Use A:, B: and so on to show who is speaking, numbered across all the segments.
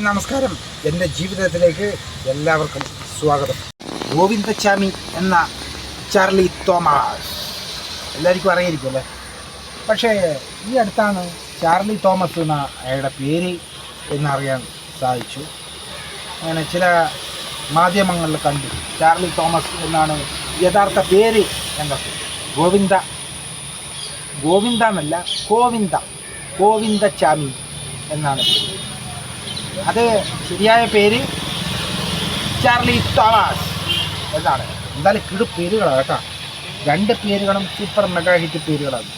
A: നമസ്കാരം. എന്റെ ജീവിതത്തിലേക്ക് എല്ലാവർക്കും സ്വാഗതം. ഗോവിന്ദച്ചാമി എന്ന ചാർലി തോമസ്. എല്ലാവർക്കും അറിയായിരിക്കും അല്ലേ പക്ഷേ ഈ അടുത്താണ് ചാർലി തോമസ് എന്ന അയാളുടെ പേര് എന്നറിയാൻ സാധിച്ചു. അങ്ങനെ ചില മാധ്യമങ്ങളിൽ കണ്ടു. ചാർലി തോമസ് എന്നാണ് യഥാർത്ഥ പേര് എന്നൊക്കെ ഗോവിന്ദ. ഗോവിന്ദ എന്നല്ല ഗോവിന്ദ. ഗോവിന്ദച്ചാമി എന്നാണ് പേര്. അത് ശരിയായ പേര് ചാർലി തോമസ് എന്നാണ്. എന്തായാലും കിടു പേരുകളാണ് കേട്ടോ. രണ്ട് പേരുകളും സൂപ്പർ മെഗാ ഹിറ്റ് പേരുകളാണ്.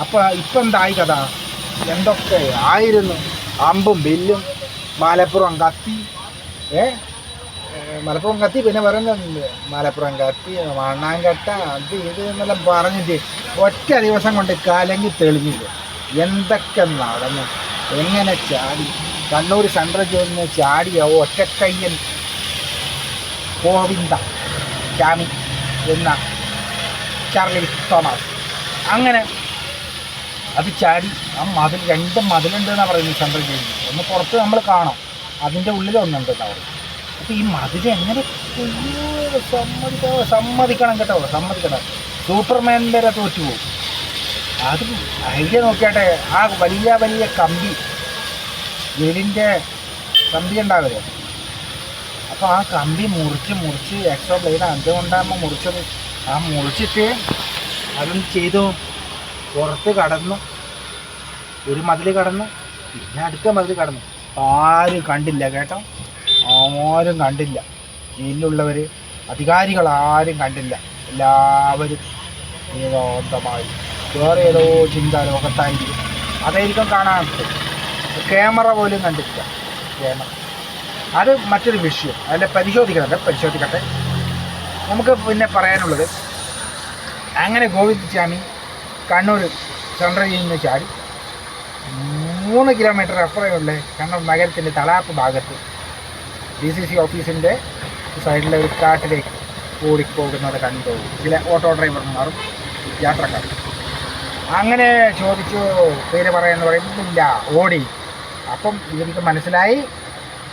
A: അപ്പോൾ ഇപ്പം എന്തായി കഥ? എന്തൊക്കെ ആയിരുന്നു? അമ്പും ബില്ലും മലപ്പുറം കത്തി. ഏ? മലപ്പുറം കത്തി പിന്നെ പറയുന്നത് മലപ്പുറം കത്തി മണ്ണാങ്കട്ട അത് ഇത് എന്നെല്ലാം പറഞ്ഞിട്ട് ഒറ്റ ദിവസം കൊണ്ട് കലങ്ങി തെളിഞ്ഞില്ല? എന്തൊക്കെ നടന്നു? എങ്ങനെ ചാടി? കണ്ണൂർ സെൻട്രൽ ജയിലിൽ നിന്ന് ചാടിയ ഒറ്റക്കയ്യൻ ഗോവിന്ദ ചാമി എന്ന ചാർലി തോമസ്. അങ്ങനെ അത് ചാടി. ആ മതിൽ രണ്ട് മതിലുണ്ട് എന്നാണ് പറയുന്നത് സെൻട്രൽ ജയിലിൽ ഒന്ന് പുറത്ത് നമ്മൾ കാണാം. അതിന്റെ ഉള്ളിൽ ഒന്നുണ്ട് അവർ അപ്പോൾ ഈ മതിൽ എങ്ങനെ സമ്മതിക്കണം സമ്മതിക്കണം കേട്ടോ സമ്മതിക്കണം. സൂപ്പർമാൻ വരെ തോറ്റുപോകും അത് ഐഡിയ നോക്കിയാട്ടെ. ആ വലിയ വലിയ കമ്പി ജയിലിന്റെ കമ്പി ഉണ്ടാവില്ലേ അപ്പോൾ ആ കമ്പി മുറിച്ച് മുറിച്ച് എക്സ്ട്രാ ബ്ലേഡ് അതുകൊണ്ടാകുമ്പോൾ മുറിച്ചത്. ആ മുറിച്ചിട്ട് അതൊന്ന് ചെയ്തു. പുറത്ത് കടന്നു. ഒരു മതിൽ കടന്നു. പിന്നെ അടുത്ത മതിൽ കടന്നു. ആരും കണ്ടില്ല കേട്ടോ. ആരും കണ്ടില്ല. ജയിലിലുള്ളവർ അധികാരികൾ ആരും കണ്ടില്ല. എല്ലാവരും ഏകാന്തമായി വേറെ ഏതോ ചിന്ത ലോകത്തായിരിക്കും. അതായിരിക്കും കാണാത്തത് ക്യാമറ പോലും കണ്ടിട്ടില്ല. ക്യാമറ. അത് മറ്റൊരു വിഷയം. അതിന്റെ പരിശോധിക്കട്ടെ പരിശോധിക്കട്ടെ. നമുക്ക് പിന്നെ പറയാനുള്ളത് അങ്ങനെ ഗോവിന്ദ് സ്വാമി കണ്ണൂർ സെൻട്രൽ ജയിലിൽ നിന്ന് ചാടി മൂന്ന് കിലോമീറ്റർ അപ്പുറമുള്ള കണ്ണൂർ നഗരത്തിന്റെ തളാപ്പ് ഭാഗത്ത് ഡി സി സി ഓഫീസിന്റെ സൈഡിലെ ഒരു കാട്ടിലേക്ക് ഓടിപ്പോകുന്നത് കണ്ടു. ചില ഓട്ടോ ഡ്രൈവർമാരും യാത്രക്കാരും. അങ്ങനെ ചോദിച്ചു പേര് പറയാന്ന് പറയുന്നില്ല. ഓടി. അപ്പം ഇവർക്ക് മനസ്സിലായി.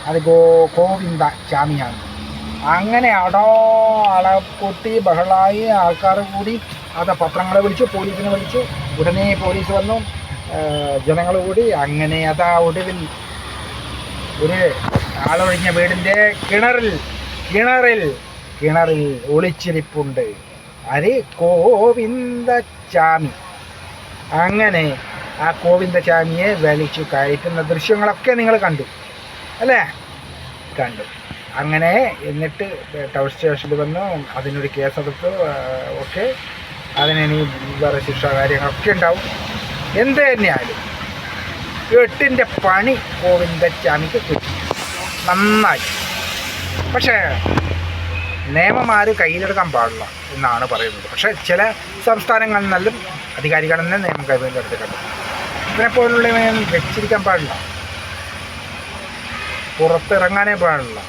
A: അത് ഗോ ഗോവിന്ദ ചാമിയാണ് അങ്ങനെ അടോ അളപ്പൊട്ടി ബഹളായി ആൾക്കാർ കൂടി അത് പത്രങ്ങളെ വിളിച്ചു പോലീസിനെ വിളിച്ചു. ഉടനെ പോലീസ് വന്നു. ജനങ്ങൾ കൂടി അങ്ങനെ അതാ ഒടുവിൽ ഒരു ആളൊഴിഞ്ഞ വീടിന്റെ കിണറിൽ കിണറിൽ കിണറിൽ ഒളിച്ചിരിപ്പുണ്ട്. അത് ഗോവിന്ദ ചാമി അങ്ങനെ ആ ഗോവിന്ദസ്വാമിയെ വലിച്ചു കയറ്റുന്ന ദൃശ്യങ്ങളൊക്കെ നിങ്ങൾ കണ്ടു. അല്ലേ? കണ്ടു. അങ്ങനെ എന്നിട്ട് ടൗൺ സ്റ്റേഷനിൽ വന്നു അതിനൊരു കേസെടുത്തു ഒക്കെ അതിനി വേറെ ശിക്ഷ കാര്യങ്ങളൊക്കെ ഉണ്ടാവും. എന്ത് തന്നെയായാലും എട്ടിന്റെ പണി ഗോവിന്ദസ്വാമിക്ക് കിട്ടി. നന്നായി. പക്ഷേ നിയമമാർ കയ്യിലെടുക്കാൻ പാടില്ല എന്നാണ് പറയുന്നത്. പക്ഷേ ചില സംസ്ഥാനങ്ങളിൽ നിന്നും അധികാരികളിൽ നിന്ന് നിയമം കൈവല്ലെടുത്തിട്ടുണ്ട് ഇതിനെ പോലുള്ളവനെ വെച്ചിരിക്കാൻ പാടില്ല. പുറത്തിറങ്ങാനേ പാടില്ല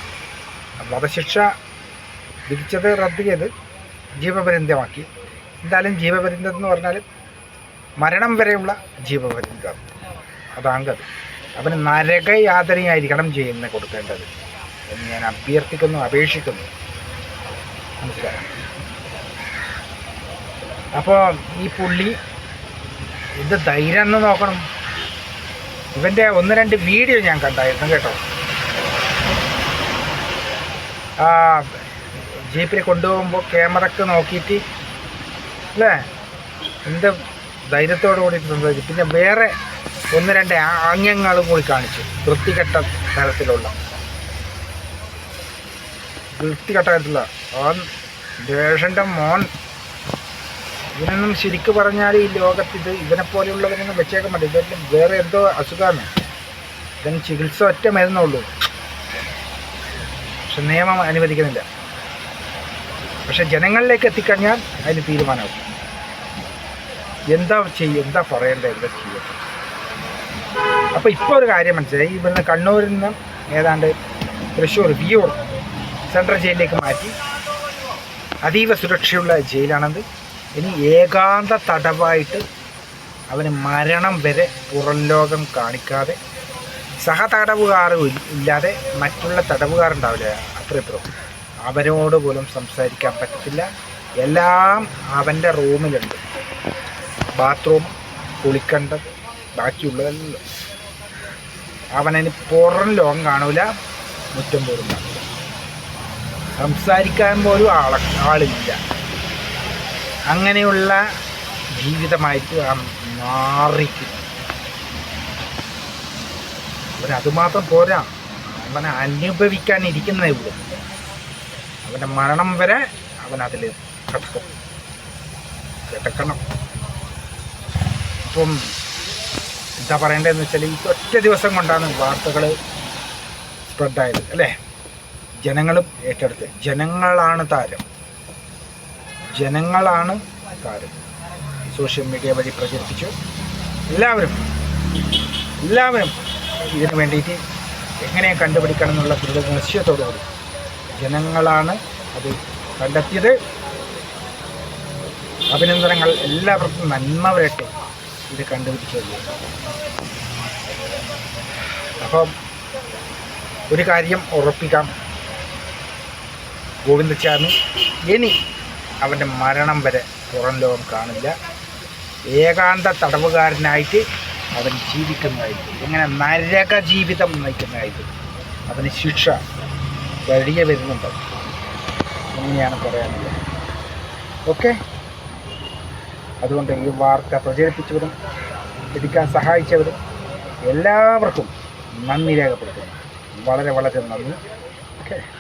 A: വധശിക്ഷ വിധിച്ചത് റദ്ദ് ചെയ്ത് ജീവപര്യന്തമാക്കി. എന്തായാലും ജീവപര്യന്തം എന്ന് പറഞ്ഞാൽ മരണം വരെയുള്ള ജീവപര്യന്തം. അതാങ്കത് അവന് നരകയാതനയായിരിക്കണം ചെയ്യുന്ന കൊടുക്കേണ്ടത് എന്ന് ഞാൻ അഭ്യർത്ഥിക്കുന്നു അപേക്ഷിക്കുന്നു. മനസ്സിലായോ? അപ്പോൾ ഈ പുള്ളി ഇത് ധൈര്യം എന്ന് നോക്കണം. ഇവന്റെ ഒന്ന് രണ്ട് വീഡിയോ ഞാൻ കണ്ടായിരുന്നു കേട്ടോ. ആ ജീപ്പിൽ കൊണ്ടുപോകുമ്പോൾ ക്യാമറക്ക് നോക്കിയിട്ട് അല്ലേ? എന്ത് ധൈര്യത്തോട് കൂടി സംസാരിച്ചു. പിന്നെ വേറെ ഒന്ന് രണ്ട് ആംഗ്യങ്ങളും കൂടി കാണിച്ചു. വൃത്തികെട്ട തരത്തിലുള്ള. വൃത്തികെട്ട തരത്തിലുള്ള. ഓൻ ദേശന്റെ മോൻ ഇവനൊന്നും ശരിക്ക് പറഞ്ഞാൽ ഈ ലോകത്ത് ഇത് ഇവനെ പോലെയുള്ളവരൊന്നും വെച്ചേക്കാൻ പറ്റില്ല. ഇതെല്ലാം വേറെ എന്തോ അസുഖമാണ്. ഇതിന് ചികിത്സ ഒറ്റ മരുന്നുള്ളൂ. പക്ഷെ നിയമം അനുവദിക്കുന്നില്ല. പക്ഷെ ജനങ്ങളിലേക്ക് എത്തിക്കഴിഞ്ഞാൽ അതിന് തീരുമാനമാകും എന്താ ചെയ്യും എന്താ പറയേണ്ടത് എന്താ ചെയ്യുക അപ്പോൾ ഇപ്പോൾ ഒരു കാര്യം മനസ്സിലായി. ഇവിടുന്ന് കണ്ണൂരിൽ നിന്ന് ഏതാണ്ട് തൃശ്ശൂർ വിയൂർ സെൻട്രൽ ജയിലിലേക്ക് മാറ്റി അതീവ സുരക്ഷയുള്ള ജയിലാണത്. ഇനി ഏകാന്ത തടവായിട്ട് അവന് മരണം വരെ പുറംലോകം കാണിക്കാതെ സഹ തടവുകാർ ഇല്ലാതെ മറ്റുള്ള തടവുകാരുണ്ടാവില്ല. അത്ര ഇത്ര അവരോട് പോലും സംസാരിക്കാൻ പറ്റത്തില്ല. എല്ലാം അവന്റെ റൂമിലുണ്ട്. ബാത്റൂം കുളിക്കേണ്ടത് ബാക്കിയുള്ളതെല്ലാം. അവനതിന് പുറം ലോകം കാണൂല മുറ്റം പോലും സംസാരിക്കാൻ പോലും ആളെ ആളില്ല. അങ്ങനെയുള്ള ജീവിതമായിട്ട് ആ മാറിക്കും അവരതുമാത്രം പോരാ. അവനെ അനുഭവിക്കാൻ ഇരിക്കുന്നേ ഉള്ളൂ. അവന്റെ മരണം വരെ അവനതിൽ കിടക്കും. കിടക്കണം. അപ്പം എന്താ പറയേണ്ടതെന്ന് വെച്ചാൽ ഈ ഒറ്റ ദിവസം കൊണ്ടാണ് വാർത്തകൾ സ്പ്രെഡായത് അല്ലേ? ജനങ്ങളും ഏറ്റെടുത്ത് ജനങ്ങളാണ് താരം. ജനങ്ങളാണ് കാര്യം. സോഷ്യൽ മീഡിയ വഴി പ്രചരിപ്പിച്ചു. എല്ലാവരും എല്ലാവരും ഇതിനു വേണ്ടിയിട്ട് എങ്ങനെ കണ്ടുപിടിക്കണം എന്നുള്ള ദൃഢ നിശ്ചയത്തോടുകൂടി ജനങ്ങളാണ് അത് കണ്ടെത്തിയത്. അഭിനന്ദനങ്ങൾ എല്ലാവർക്കും നന്മ വരട്ടെ ഇത് കണ്ടുപിടിച്ചത്. അപ്പം ഒരു കാര്യം ഉറപ്പിക്കാം. ഗോവിന്ദച്ചാമി ഇനി അവന്റെ മരണം വരെ പുറം ലോകം കാണില്ല. ഏകാന്ത തടവുകാരനായിട്ട് അവൻ ജീവിക്കുന്നതായിരിക്കും. ഇങ്ങനെ നരക ജീവിതം നയിക്കുന്നതായിരിക്കും. അവന് ശിക്ഷ വഴിയെ വരുന്നുണ്ട്. അങ്ങനെയാണ് പറയാനുള്ളത്. ഓക്കെ? അതുകൊണ്ട് ഈ വാർത്ത പ്രചരിപ്പിച്ചവരും എടുക്കാൻ സഹായിച്ചവരും എല്ലാവർക്കും നന്ദി രേഖപ്പെടുത്തുന്നു. വളരെ വളരെ നന്ദി. ഓക്കെ?